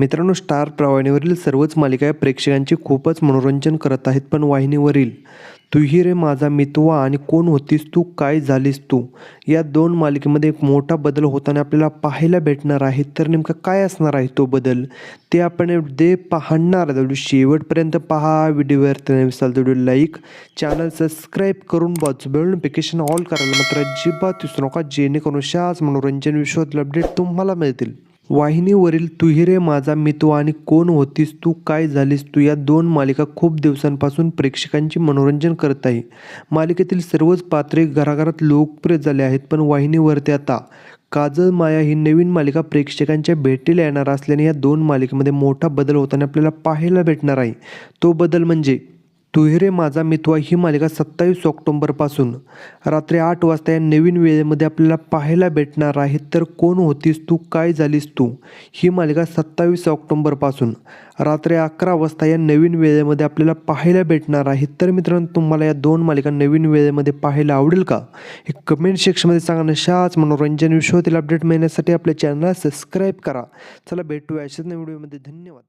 मित्रांनो स्टार प्रवाहिनीवरील सर्वच मालिका या प्रेक्षकांचे खूपच मनोरंजन करत आहेत पण वाहिनीवरील तुही रे माझा मितवा आणि कोण होतीस तू काय झालीस तू? या दोन मालिकेमध्ये एक मोठा बदल होताना आपल्याला पाहायला भेटणार आहे. तर नेमका काय असणार आहे तो बदल? ते आपण दे पाहणार आहे शेवटपर्यंत पहा. व्हिडिओवर विसाल व्हिडिओ लाईक चॅनल सबस्क्राईब करून बाजू बेल नोटिफिकेशन ऑल करायला मात्र अजिबात विसरू नका. जेणेकरून अशाच मनोरंजन विश्वातील अपडेट तुम्हाला मिळतील. वाहिनीवरील तुही रे माझा तू आणि कोण होतीस तू काय झालीस तू या दोन मालिका खूप दिवसांपासून प्रेक्षकांचे मनोरंजन करत आहे. मालिकेतील सर्वच पात्रे घराघरात लोकप्रिय झाले आहेत पण वाहिनीवरती आता काजल माया ही नवीन मालिका प्रेक्षकांच्या भेटीला येणार असल्याने या दोन मालिकेमध्ये मोठा बदल होताना आपल्याला पाहायला भेटणार आहे. तो बदल म्हणजे तुहिरे माझा मितवा ही मालिका सत्तावीस ऑक्टोंबरपासून रात्री आठ वाजता या नवीन वेळेमध्ये आपल्याला पाहायला भेटणार आहे. तर कोण होतीस तू? काय झालीस तू? ही मालिका सत्तावीस ऑक्टोंबरपासून रात्री अकरा वाजता या नवीन वेळेमध्ये आपल्याला पाहायला भेटणार आहे. तर मित्रांनो तुम्हाला या दोन मालिका नवीन वेळेमध्ये पाहायला आवडेल का? हे कमेंट सेक्शनमध्ये सांगा नशाच मनोरंजन विश्वातील अपडेट मिळण्यासाठी आपल्या चॅनलला सबस्क्राईब करा. चला भेटूया अशाच नवीन व्हिडिओमध्ये धन्यवाद.